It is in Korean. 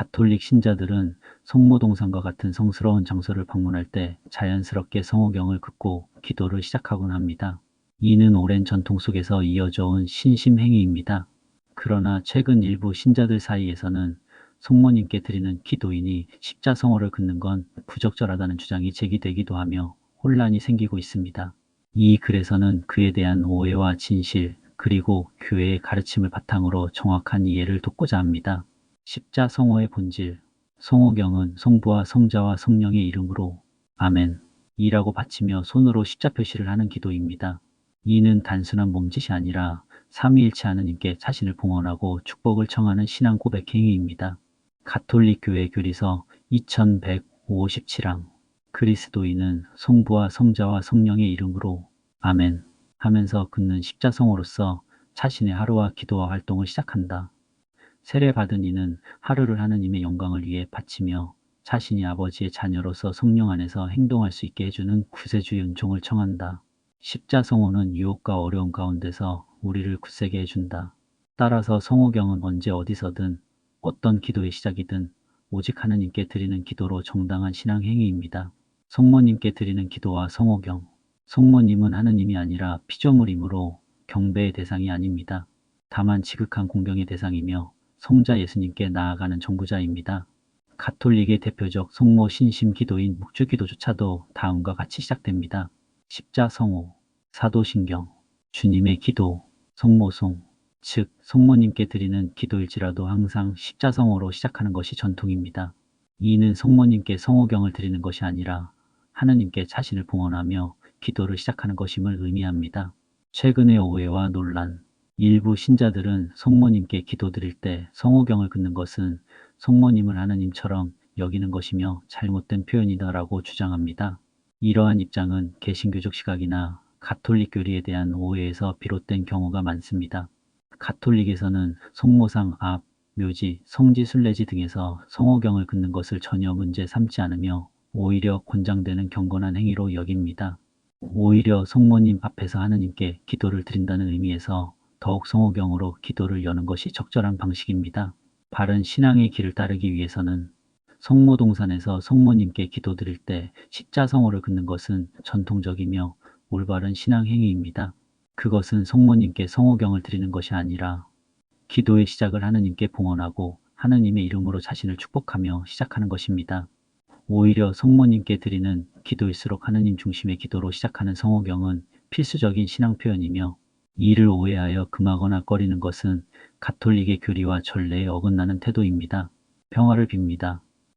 가톨릭 신자들은 성모동산과 같은 성스러운 장소를 방문할 때 자연스럽게 성호경을 긋고 기도를 시작하곤 합니다. 이는 오랜 전통 속에서 이어져 온 신심 행위입니다. 그러나 최근 일부 신자들 사이에서는 성모님께 드리는 기도인이 십자성어를 긋는 건 부적절하다는 주장이 제기되기도 하며 혼란이 생기고 있습니다. 이 글에서는 그에 대한 오해와 진실, 그리고 교회의 가르침을 바탕으로 정확한 이해를 돕고자 합니다. 십자성어의 본질, 성호경은 성부와 성자와 성령의 이름으로 아멘 이라고 바치며 손으로 십자 표시를 하는 기도입니다. 이는 단순한 몸짓이 아니라 삼위일체 하느님께 자신을 봉헌하고 축복을 청하는 신앙 고백 행위입니다. 가톨릭 교회 교리서 2157항 그리스도인은 성부와 성자와 성령의 이름으로 아멘 하면서 긋는 십자성어로서 자신의 하루와 기도와 활동을 시작한다. 세례받은 이는 하루를 하느님의 영광을 위해 바치며 자신이 아버지의 자녀로서 성령 안에서 행동할 수 있게 해주는 구세주의 은총을 청한다. 십자 성호는 유혹과 어려움 가운데서 우리를 굳세게 해준다. 따라서 성호경은 언제 어디서든 어떤 기도의 시작이든 오직 하느님께 드리는 기도로 정당한 신앙 행위입니다. 성모님께 드리는 기도와 성호경. 성모님은 하느님이 아니라 피조물이므로 경배의 대상이 아닙니다. 다만 지극한 공경의 대상이며 성자 예수님께 나아가는 정부자입니다. 가톨릭의 대표적 성모 신심 기도인 묵주 기도조차도 다음과 같이 시작됩니다. 십자 성호, 사도신경, 주님의 기도, 성모송, 즉 성모님께 드리는 기도일지라도 항상 십자성호로 시작하는 것이 전통입니다. 이는 성모님께 성호경을 드리는 것이 아니라 하느님께 자신을 봉헌하며 기도를 시작하는 것임을 의미합니다. 최근의 오해와 논란, 일부 신자들은 성모님께 기도드릴 때 성호경을 긋는 것은 성모님을 하느님처럼 여기는 것이며 잘못된 표현이다라고 주장합니다. 이러한 입장은 개신교적 시각이나 가톨릭 교리에 대한 오해에서 비롯된 경우가 많습니다. 가톨릭에서는 성모상 앞, 묘지, 성지, 순례지 등에서 성호경을 긋는 것을 전혀 문제 삼지 않으며 오히려 권장되는 경건한 행위로 여깁니다. 오히려 성모님 앞에서 하느님께 기도를 드린다는 의미에서 더욱 성호경으로 기도를 여는 것이 적절한 방식입니다. 바른 신앙의 길을 따르기 위해서는 성모동산에서 성모님께 기도드릴 때 십자성호를 긋는 것은 전통적이며 올바른 신앙 행위입니다. 그것은 성모님께 성호경을 드리는 것이 아니라 기도의 시작을 하느님께 봉헌하고 하느님의 이름으로 자신을 축복하며 시작하는 것입니다. 오히려 성모님께 드리는 기도일수록 하느님 중심의 기도로 시작하는 성호경은 필수적인 신앙 표현이며 이를 오해하여 금하거나 꺼리는 것은 가톨릭의 교리와 전례에 어긋나는 태도입니다. 평화를 빕니다.